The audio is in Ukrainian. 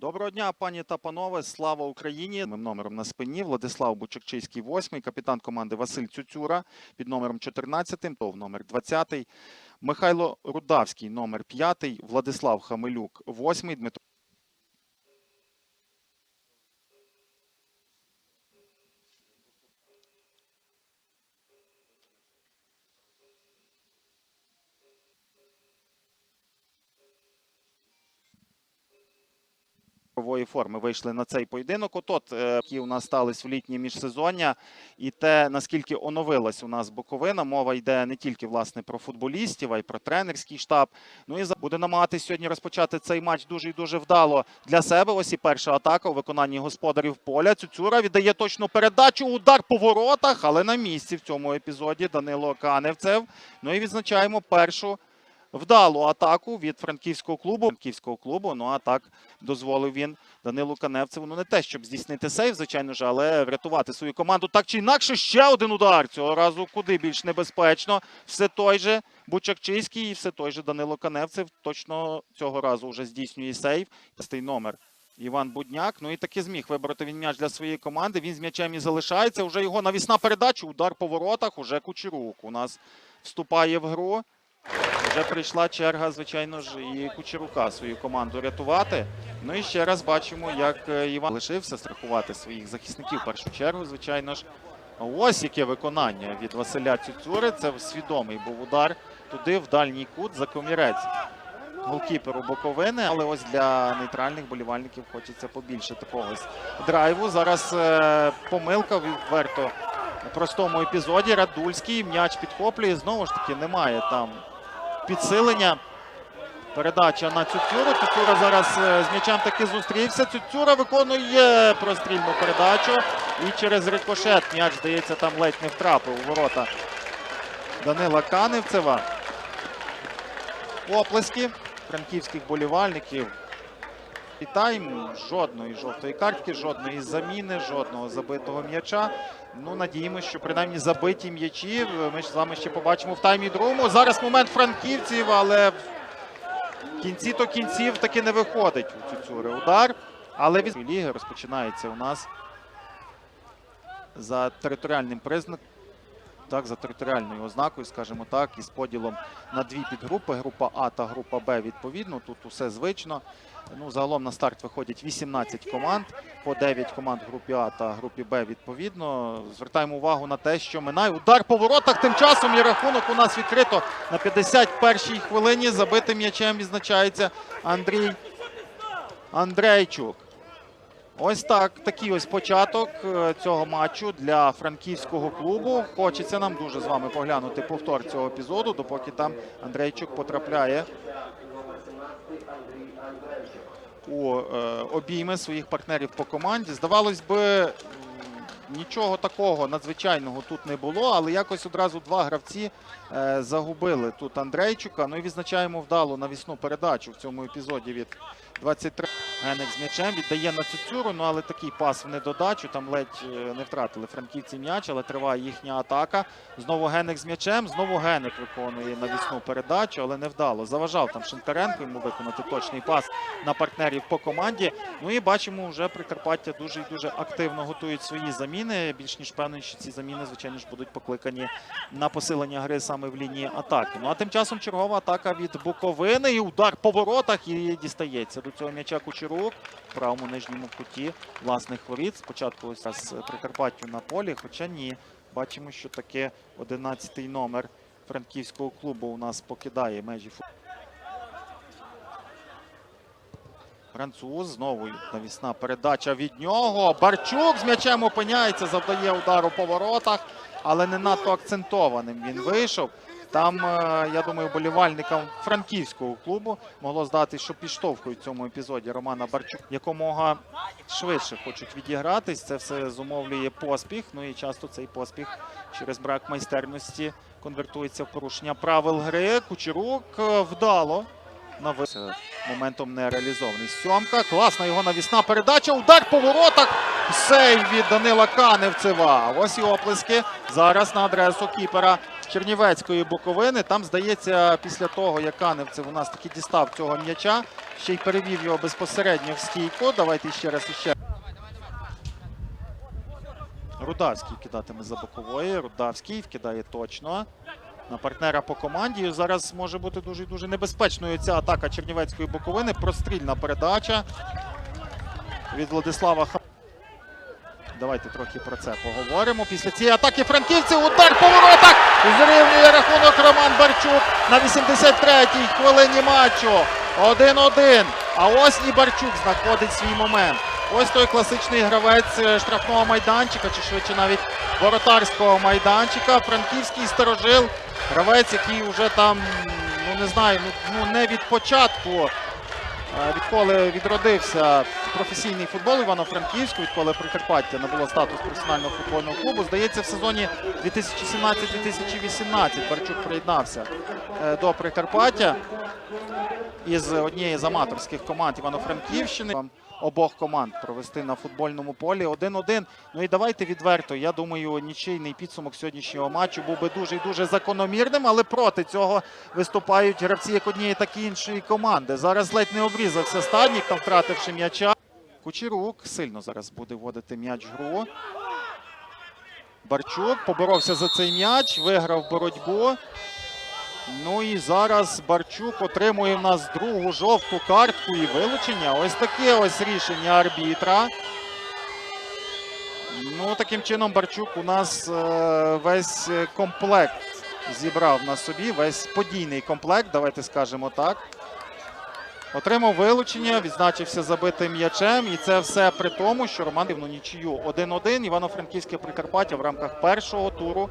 Доброго дня, пані та панове. Слава Україні! Мим номером на спині Владислав Бучакчийський, 8 капітан команди Василь Цюцюра під номером 14, ТОВ номер 20, Михайло Рудавський, номер 5, Владислав Хамилюк, 8, Дмитро. Ігрової форми вийшли на цей поєдинок. От, от е, які у нас стались в літнє міжсезоння, і те, наскільки оновилась у нас Буковина, мова йде не тільки власне про футболістів, а й про тренерський штаб. Ну і буде намагатись сьогодні розпочати цей матч дуже і дуже вдало для себе. Ось і перша атака у виконанні господарів поля. Цюцюра віддає точну передачу, удар по воротах, але на місці в цьому епізоді Данило Каневцев. Ну і відзначаємо першу вдалу атаку від франківського клубу. Франківського клубу. Ну а так дозволив він Данилу Каневцеву. Ну не те, щоб здійснити сейв, звичайно ж, але врятувати свою команду так чи інакше. Ще один удар. Цього разу куди більш небезпечно. Все той же Бучакчийський і все той же Данило Каневцев. Точно цього разу вже здійснює сейв. Цей номер. Іван Будняк. Ну і таки зміг вибрати він м'яч для своєї команди. Він з м'ячем і залишається. Уже його навісна передача. Удар по воротах. Уже Кучерук у нас вступає в гру. Вже прийшла черга, звичайно ж, і Кучерука свою команду рятувати. Ну і ще раз бачимо, як е, Іван лишився страхувати своїх захисників в першу чергу, звичайно ж. Ось яке виконання від Василя Цюцюри. Це свідомий був удар туди, в дальній кут, за комірець голкіперу Боковини. Але ось для нейтральних болівальників хочеться побільше такого драйву. Зараз е, помилка відверто на простому епізоді. Радульський м'яч підхоплює. Знову ж таки, немає там підсилення. Передача на Цюцюру. Цюцюра зараз е, з м'ячем таки зустрівся. Цюцюра виконує прострільну передачу. І через рикошет м'яч, здається, там ледь не втрапив у ворота Данила Каневцева. Оплески франківських болівальників. Вітаємо. Жодної жовтої картки, жодної заміни, жодного забитого м'яча. Ну, надіємося, що принаймні забиті м'ячі. Ми з вами ще побачимо в таймі другому. Зараз момент франківців, але в кінці то кінців таки не виходить у Цюцюри удар. Але від ліги розпочинається у нас за територіальним признаком. Так, за територіальною ознакою, скажімо так, із поділом на дві підгрупи. Група А та група Б відповідно. Тут усе звично. Ну, загалом на старт виходять 18 команд, по 9 команд групі А та групі Б відповідно. Звертаємо увагу на те, що минає удар по воротах. Тим часом і рахунок у нас відкрито на 51-й хвилині. Забитим м'ячем відзначається Андрій Андрейчук. Ось так, такий ось початок е, цього матчу для франківського клубу. Хочеться нам дуже з вами поглянути повтор цього епізоду, допоки там Андрейчук потрапляє у е, обійми своїх партнерів по команді. Здавалось би, нічого такого надзвичайного тут не було, але якось одразу два гравці е, загубили тут Андрейчука. Ну і відзначаємо вдалу навісну передачу в цьому епізоді від 23. Генек з м'ячем віддає на Цюцюру, ну але такий пас в недодачу. Там ледь е, не втратили франківці м'яч, але триває їхня атака. Знову Генек з м'ячем. Знову Генек виконує навісну передачу, але не вдало. Заважав там Шинкаренко йому виконати точний пас на партнерів по команді. Ну і бачимо, вже Прикарпаття дуже і дуже активно готують свої заміни. Більш ніж певний, що ці заміни, звичайно ж, будуть покликані на посилення гри саме в лінії атаки. Ну а тим часом чергова атака від Буковини. І удар по воротах і дістається цього м'яча Кучерук в правому нижньому куті власних воріт. Спочатку ось зараз Прикарпаттю на полі, хоча ні. Бачимо, що таке 11-й номер франківського клубу у нас покидає межі. Француз знову навісна передача від нього. Барчук з м'ячем опиняється, завдає удару по воротах, але не надто акцентованим він вийшов. Там, е, я думаю, болівальникам франківського клубу могло здати, що підштовхують в цьому епізоді Романа Барчук якомога швидше хочуть відігратись. Це все зумовлює поспіх. Ну і часто цей поспіх через брак майстерності конвертується в порушення правил гри. Кучерук е, вдало на моментом не реалізований. Сьомка. Класна його навісна передача. Удар по воротах. Сейв від Данила Каневцева. Ось і оплески. Зараз на адресу кіпера Чернівецької Буковини. Там, здається, після того, як Каневцев у нас таки дістав цього м'яча, ще й перевів його безпосередньо в стійку. Давайте ще раз іще. Рудавський кидатиме за бокової. Рудавський вкидає точно. На партнера по команді. Зараз може бути дуже дуже небезпечною ця атака Чернівецької боковини. Прострільна передача від Владислава Ха. Давайте трохи про це поговоримо. Після цієї атаки франківців удар по воротах. Зрівнює рахунок Роман Барчук на 83-й хвилині матчу. 1-1. А ось і Барчук знаходить свій момент. Ось той класичний гравець е, штрафного майданчика, чи швидше навіть воротарського майданчика. Франківський старожил. Гравець, який вже там, ну не знаю, ну, ну не від початку. Відколи відродився професійний футбол Івано-Франківську, відколи Прикарпаття набуло статус професіонального футбольного клубу. Здається, в сезоні 2017-2018 Барчук приєднався е, до Прикарпаття із однієї з аматорських команд Івано-Франківщини. Обох команд провести на футбольному полі 1-1. Ну і давайте відверто. Я думаю, нічийний підсумок сьогоднішнього матчу був би дуже і дуже закономірним, але проти цього виступають гравці як однієї, так і іншої команди. Зараз ледь не обрізався стаднік, там втративши м'яча. Кучерук сильно зараз буде вводити м'яч в гру. Барчук поборовся за цей м'яч, виграв боротьбу. Ну і зараз Барчук отримує в нас другу жовту картку і вилучення. Ось таке ось рішення арбітра. Ну, таким чином Барчук у нас е, весь комплект зібрав на собі, весь подійний комплект, давайте скажемо так. Отримав вилучення, відзначився забитим м'ячем. І це все при тому, що Роман Дивну нічию 1-1 Івано-Франківське Прикарпаття в рамках першого туру